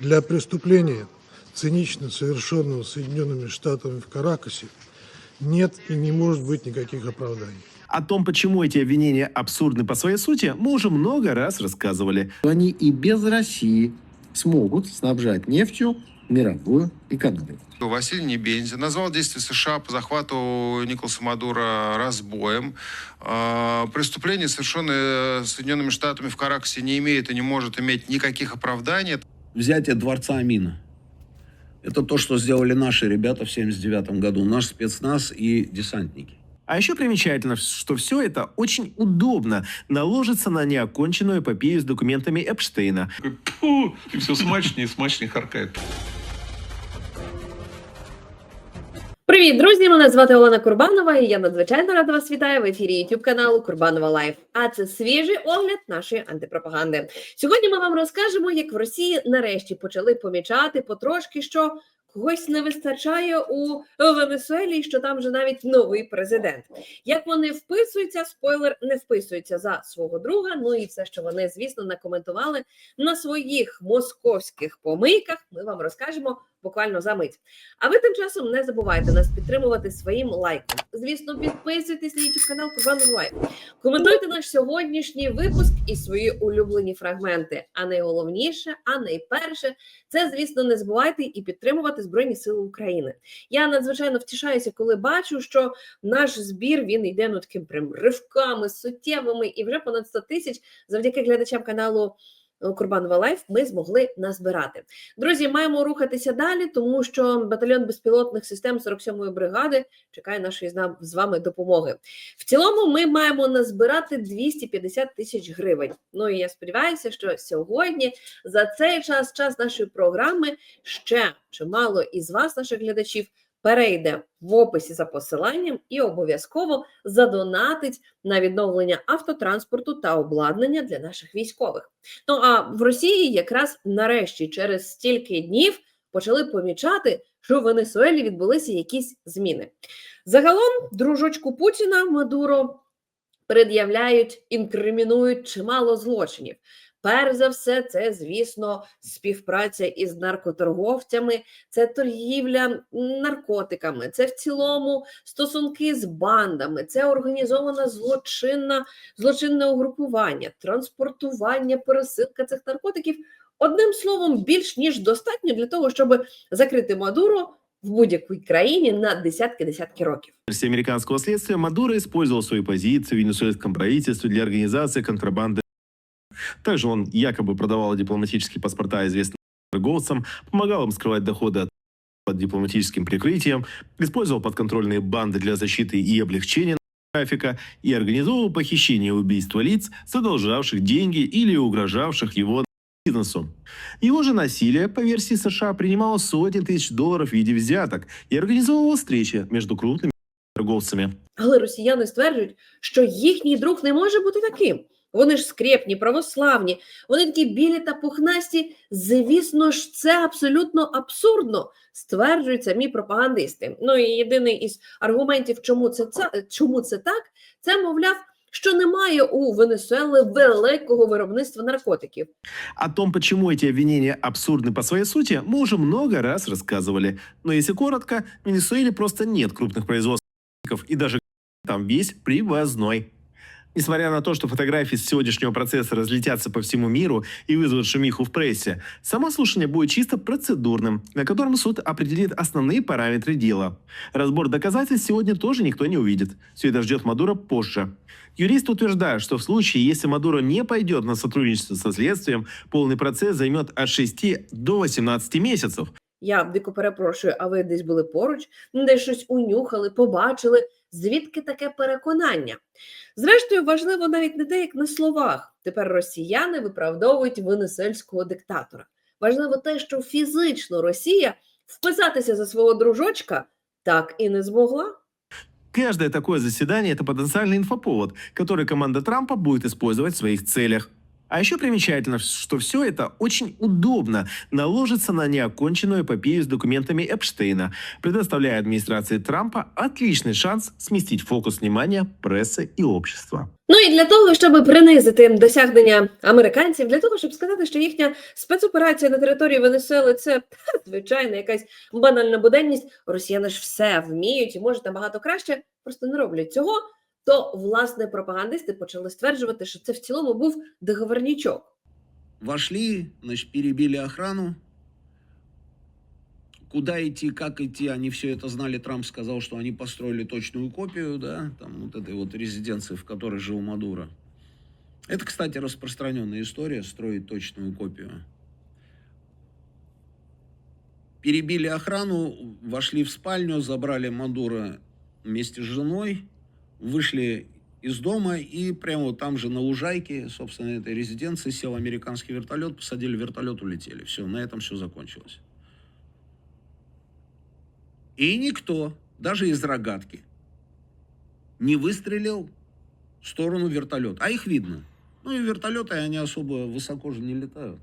Для преступления, цинично совершенного Соединенными Штатами в Каракасе, нет и не может быть никаких оправданий. О том, почему эти обвинения абсурдны по своей сути, мы уже много раз рассказывали. Они и без России смогут снабжать нефтью мировую экономику. Василий Небензя назвал действия США по захвату Николаса Мадура разбоем. Э, Преступление, совершенное Соединенными Штатами в Каракасе, не имеет и не может иметь никаких оправданий. Взятие дворца Амина. Это то, что сделали наши ребята в 79 году, наш спецназ и десантники. А еще примечательно, что все это очень удобно наложится на неоконченную эпопею с документами Эпштейна. «Пфу!» и все смачнее и смачнее харкает. Привіт, друзі! Мене звати Олена Курбанова, і я надзвичайно рада вас вітаю в ефірі YouTube каналу Курбанова Лайф. А це свіжий огляд нашої антипропаганди. Сьогодні ми вам розкажемо, як в Росії нарешті почали помічати потрошки, що когось не вистачає у Венесуелі, що там вже навіть новий президент. Як вони вписуються, спойлер не вписуються за свого друга. Ну і все, що вони, звісно, накоментували на своїх московських помийках. Ми вам розкажемо буквально за мить. А ви тим часом не забувайте нас підтримувати своїм лайком. Звісно, підписуйтесь на YouTube канал Курбанов Лайф. Коментуйте наш сьогоднішній випуск і свої улюблені фрагменти. А найголовніше, а найперше, це звісно не забувайте і підтримувати Збройні Сили України. Я надзвичайно втішаюся, коли бачу, що наш збір він йде ну таким прям ривками суттєвими, і вже понад 100 тисяч завдяки глядачам каналу. Е, Курбанова Лайф ми змогли назбирати. Друзі, маємо рухатися далі, тому що батальйон безпілотних систем 47-ї бригади чекає нашої з вами допомоги. В цілому ми маємо назбирати 250 тисяч гривень. Ну і я сподіваюся, що сьогодні за цей час, час нашої програми, ще чимало із вас, наших глядачів, перейде в описі за посиланням і обов'язково задонатить на відновлення автотранспорту та обладнання для наших військових. Ну а в Росії якраз нарешті через стільки днів почали помічати, що в Венесуелі відбулися якісь зміни. Загалом, дружочку Путіна Мадуро пред'являють, інкримінують чимало злочинів. Перш за все, це, звісно, співпраця із наркоторговцями, це торгівля наркотиками, це в цілому стосунки з бандами, це організована злочинна, злочинне угрупування, транспортування, пересилка цих наркотиків. Одним словом, більш ніж достатньо для того, щоб закрити Мадуро в будь-якій країні на десятки-десятки років. версии американского следствия Мадуро использовал свои позиции в венесуэльском правительстве для организации контрабанды. Также он якобы продавал дипломатические паспорта известным торговцам, помогал им скрывать доходы от под дипломатическим прикрытием, использовал подконтрольные банды для защиты и облегчения трафика и организовывал похищение и убийство лиц, задолжавших деньги или угрожавших его бизнесу. Его же насилие, по версии США, принимало сотни тысяч долларов в виде взяток и организовывало встречи между крупными торговцами. Але росіяни стверджують, що їхній друг не може бути таким. Вони ж скрепні, православні, вони такі білі та пухнасті. Звісно ж, це абсолютно абсурдно, стверджують самі пропагандисти. Ну і єдиний із аргументів, чому це, це, чому це так, це мовляв, що немає у Венесуели великого виробництва наркотиків. О том, почему эти обвинения абсурдны по своей сути, мы уже много раз рассказывали. Но если коротко, в Венесуэле просто нет крупных производственников, и даже там весь привозной. Несмотря на то, что фотографии с сегодняшнего процесса разлетятся по всему миру и вызовут шумиху в прессе, само слушание будет чисто процедурным, на котором суд определит основные параметры дела. Разбор доказательств сегодня тоже никто не увидит. Все это ждет Мадуро позже. Юристы утверждают, что в случае, если Мадуро не пойдет на сотрудничество со следствием, полный процесс займет от 6 до 18 месяцев. Я дико перепрошую, а ви десь були поруч, десь щось унюхали, побачили. Звідки таке переконання? Зрештою, важливо навіть не те, як на словах. Тепер росіяни виправдовують венесуельського диктатора. Важливо те, що фізично Росія вписатися за свого дружочка так і не змогла. Каждое такое заседание – это потенциальный инфоповод, который команда Трампа будет использовать в своих целях. А еще примечательно, что все это очень удобно наложится на неоконченную эпопею с документами Эпштейна, предоставляя администрации Трампа отличный шанс сместить фокус внимания прессы и общества. Ну і для того, щоб принизити досягнення американців, для того, щоб сказати, що їхня спецоперація на території Венесуели це ха, звичайна якась банальна буденність, росіяни ж все вміють і можуть набагато краще, просто не роблять цього. То власне пропагандисти почали стверджувати, що це в цілому був договорнічок. Вошли, значит, перебили охрану. Куда идти, как идти, они все это знали. Трамп сказал, что они построили точную копию, да, там вот этой вот резиденции, в которой жил Мадуро. Это, кстати, распространенная история, строить точную копию. Перебили охрану, вошли в спальню, забрали Мадуро вместе с женой, вышли из дома и прямо вот там же на лужайке, собственно, этой резиденции сел американский вертолет, посадили вертолет, улетели. Все, на этом все закончилось. И никто, даже из рогатки, не выстрелил в сторону вертолета. А их видно. Ну и вертолеты, они особо высоко же не летают.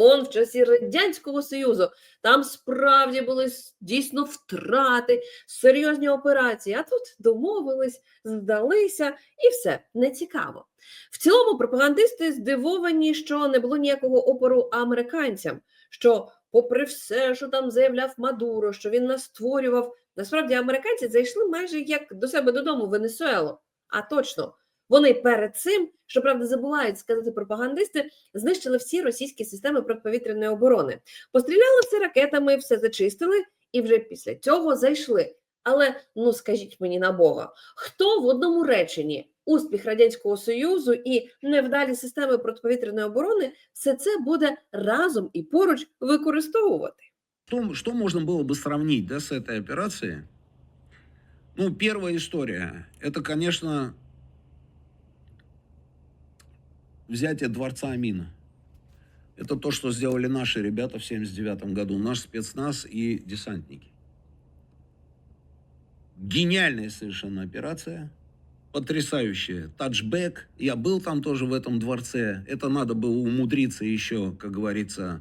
Он в часі Радянського Союзу там справді були дійсно втрати, серйозні операції, а тут домовились, здалися і все не цікаво. В цілому пропагандисти здивовані, що не було ніякого опору американцям. Що, попри все, що там заявляв Мадуро, що він нас створював, насправді американці зайшли майже як до себе додому в Венесуелу. А точно, вони перед цим, щоправда, забувають сказати пропагандисти, знищили всі російські системи протиповітряної оборони, постріляли все ракетами, все зачистили, і вже після цього зайшли. Але ну скажіть мені на Бога, хто в одному реченні успіх радянського союзу і невдалі системи протиповітряної оборони все це буде разом і поруч використовувати? Что, что можно было бы сравнить да, с этой операцией? Ну, первая история. Это, конечно, взятие дворца Амина. Это то, что сделали наши ребята в 79 году. Наш спецназ и десантники. Гениальная совершенно операция. Потрясающая. Тачбэк. Я был там тоже в этом дворце. Это надо было умудриться еще, как говорится,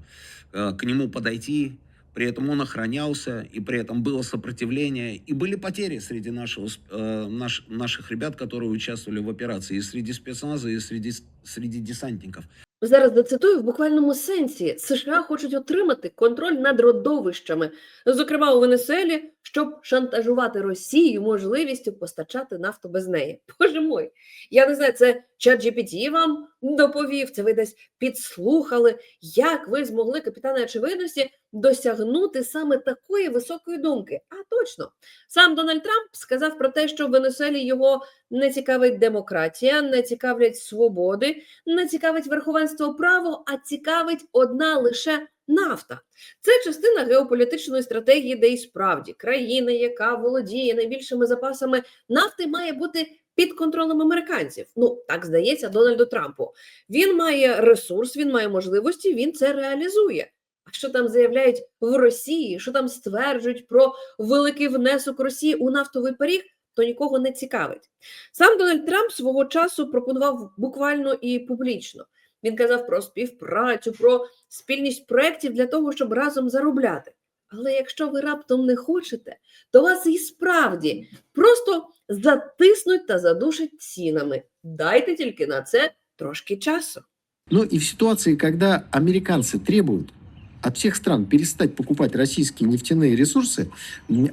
э, к нему подойти. При этом он охранялся, и при этом было сопротивление. И были потери среди нашего, сп- э, наш- наших ребят, которые участвовали в операции. И среди спецназа, и среди, с- среди десантников. Зараз зацитую в буквальному сенсі: США хочуть отримати контроль над родовищами, зокрема у Венесуелі, щоб шантажувати Росію можливістю постачати нафту без неї. Боже мой, я не знаю, це чат GPT вам доповів, це ви десь підслухали. Як ви змогли капітана очевидності досягнути саме такої високої думки? А точно, сам Дональд Трамп сказав про те, що в Венесуелі його не цікавить демократія, не цікавлять свободи, не цікавить верховенство права, а цікавить одна лише нафта. Це частина геополітичної стратегії, де і справді країна, яка володіє найбільшими запасами нафти, має бути під контролем американців. Ну так здається Дональду Трампу. Він має ресурс, він має можливості, він це реалізує. А що там заявляють в Росії, що там стверджують про великий внесок Росії у нафтовий поріг, то нікого не цікавить. Сам Дональд Трамп свого часу пропонував буквально і публічно. Він казав про співпрацю, про спільність проєктів для того, щоб разом заробляти. Але якщо ви раптом не хочете, то вас і справді просто затиснуть та задушать цінами. Дайте тільки на це трошки часу. Ну и в ситуации, когда американцы требуют от всех стран перестать покупать российские нефтяные ресурсы,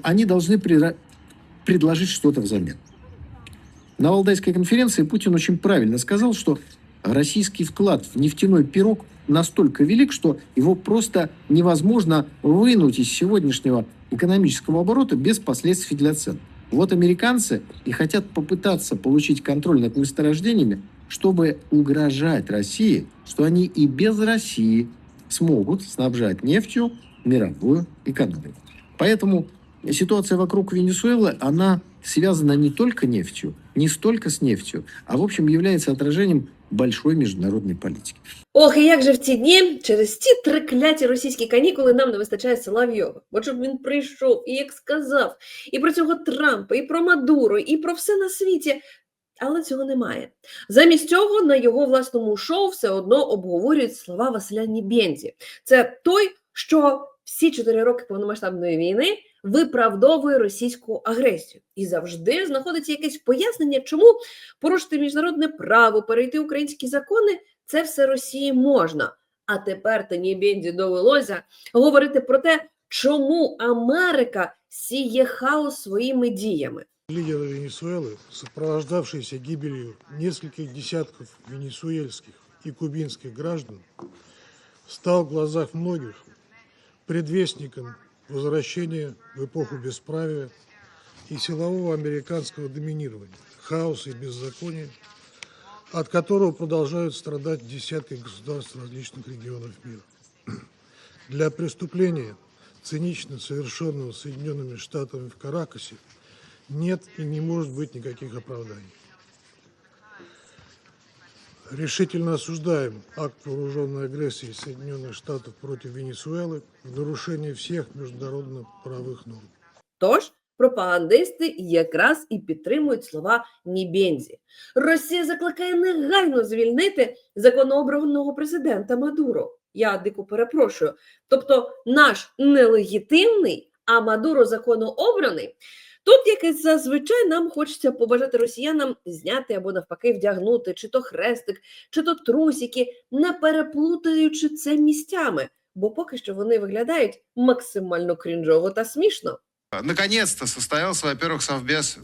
они должны предложить что-то взамен. На Валдайской конференции Путин очень правильно сказал, что российский вклад в нефтяной пирог настолько велик, что его просто невозможно вынуть из сегодняшнего экономического оборота без последствий для цен. Вот американцы и хотят попытаться получить контроль над месторождениями, чтобы угрожать России, что они и без России смогут снабжать нефтью мировую экономику. Поэтому ситуация вокруг Венесуэлы, она связана не только нефтью, не столько с нефтью, а в общем является отражением большой международной политики. Ох, і як же в ці дні через ці трикляті російські канікули нам не вистачає Соловйова. Бо щоб він прийшов і як сказав, і про цього Трампа, і про Мадуро, і про все на світі. Але цього немає. Замість цього на його власному шоу все одно обговорюють слова Василя Нібєнзі. Це той, що всі чотири роки повномасштабної війни виправдовує російську агресію і завжди знаходиться якесь пояснення, чому порушити міжнародне право, перейти українські закони це все Росії можна. А тепер Тані Бенді довелося говорити про те, чому Америка сіє хаос своїми діями. Лидер Венесуэлы, сопровождавшийся гибелью нескольких десятков венесуэльских и кубинских граждан, стал в глазах многих предвестником возвращения в эпоху бесправия и силового американского доминирования, хаоса и беззакония, от которого продолжают страдать десятки государств различных регионов мира. Для преступления, цинично совершенного Соединенными Штатами в Каракасе, нет и не может быть никаких оправданий. Решительно осуждаем акт вооруженной агрессии Соединенных Штатов против Венесуэлы в нарушении всех международно правовых норм. Тож пропагандисти якраз і підтримують слова Нібензі. Росія закликає негайно звільнити законообраного президента Мадуро. Я дико перепрошую. Тобто, наш нелегітимний, а Мадуро законообраний. Тут, якесь зазвичай, нам хочеться побажати росіянам зняти або навпаки вдягнути чи то хрестик, чи то трусики, не переплутаючи це місцями, бо поки що вони виглядають максимально крінжово та смішно. Наконец-то состоялся, во-первых, совбез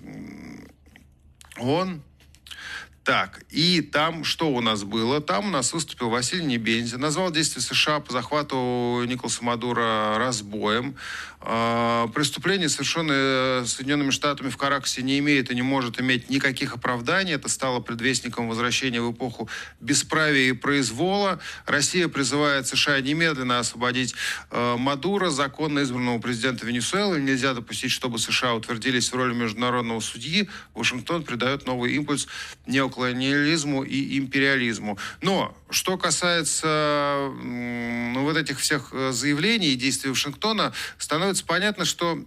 ООН. Так, и там что у нас было? Там у нас выступил Василий Небензи, назвал действия США по захвату Николаса Мадура разбоем. А, Преступление, совершенное Соединенными Штатами в Каракасе, не имеет и не может иметь никаких оправданий. Это стало предвестником возвращения в эпоху бесправия и произвола. Россия призывает США немедленно освободить э, Мадура, законно избранного президента Венесуэлы. Нельзя допустить, чтобы США утвердились в роли международного судьи. Вашингтон придает новый импульс неоколониализму и империализму. Но что касается м, ну, вот этих всех э, заявлений и действий Вашингтона, становится понятно, что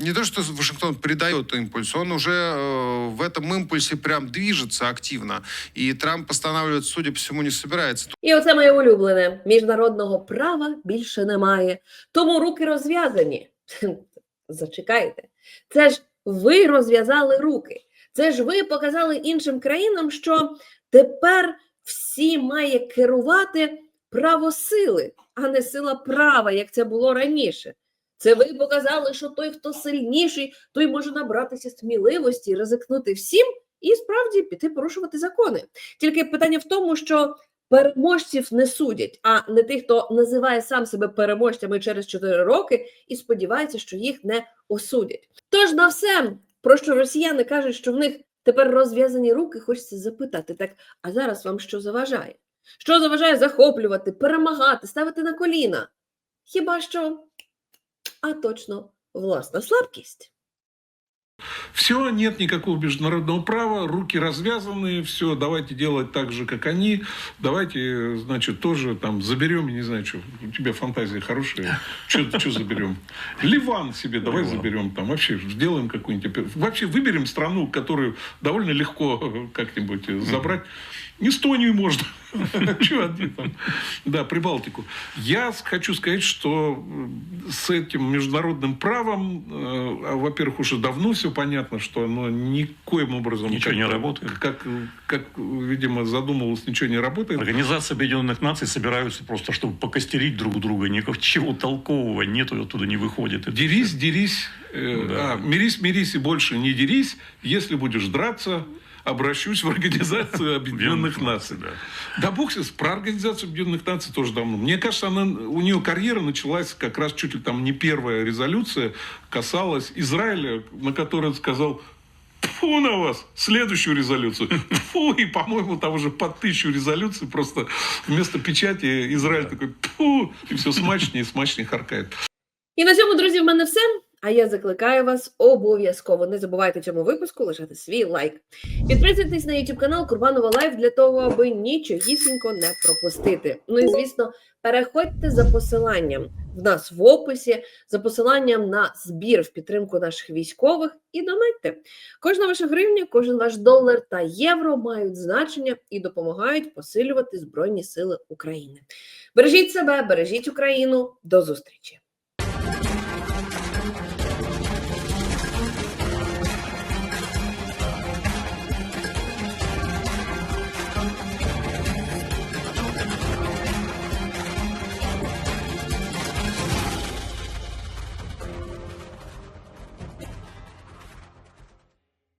не то, что Вашингтон придает импульс, он уже э, в этом импульсе прям движется активно. И Трамп останавливать, судя по всему, не собирается. І оце моє улюблене. Міжнародного права більше немає. Тому руки розв'язані. Зачекайте. Це ж ви розв'язали руки. Це ж ви показали іншим країнам, що тепер всі має керувати право сили, а не сила права, як це було раніше. Це ви показали, що той, хто сильніший, той може набратися сміливості, ризикнути всім і справді піти порушувати закони. Тільки питання в тому, що переможців не судять, а не тих, хто називає сам себе переможцями через 4 роки і сподівається, що їх не осудять. Тож на все, про що росіяни кажуть, що в них тепер розв'язані руки, хочеться запитати: так, а зараз вам що заважає? Що заважає захоплювати, перемагати, ставити на коліна? Хіба що, а точно, власна слабкість. Все, нет никакого международного права, руки развязаны, все, давайте делать так же, как они, давайте, значит, тоже там заберем, я не знаю, что, у тебя фантазия хорошая, что заберем? Ливан себе давай Ливан. заберем, там вообще сделаем какую-нибудь, вообще выберем страну, которую довольно легко как-нибудь забрать. Эстонию можно. Чего одни там? Да, Прибалтику. Я хочу сказать, что с этим международным правом, э, а, во-первых, уже давно все понятно, что оно никоим образом... Ничего не работает. Как, как, видимо, задумывалось, ничего не работает. Организации Объединенных Наций собираются просто, чтобы покостерить друг друга. Ничего толкового нету, оттуда не выходит. Дерись, дерись, э, Да. а, мирись, мирись и больше не дерись. Если будешь драться, обращусь в Организацию Объединенных Наций. да. Да бог с про Организацию Объединенных Наций тоже давно. Мне кажется, она, у нее карьера началась как раз чуть ли там не первая резолюция касалась Израиля, на которой он сказал Фу на вас! Следующую резолюцию. Фу, и, по-моему, там уже под тысячу резолюций просто вместо печати Израиль такой фу, и все смачнее и смачнее харкает. І на цьому, друзі, в мене все. А я закликаю вас обов'язково. Не забувайте цьому випуску лишати свій лайк. Підписуйтесь на YouTube канал Курбанова Лайф для того, аби нічогісінько не пропустити. Ну і звісно, переходьте за посиланням в нас в описі за посиланням на збір в підтримку наших військових і донатьте. Кожна ваша гривня, кожен ваш долар та євро мають значення і допомагають посилювати Збройні Сили України. Бережіть себе, бережіть Україну. До зустрічі!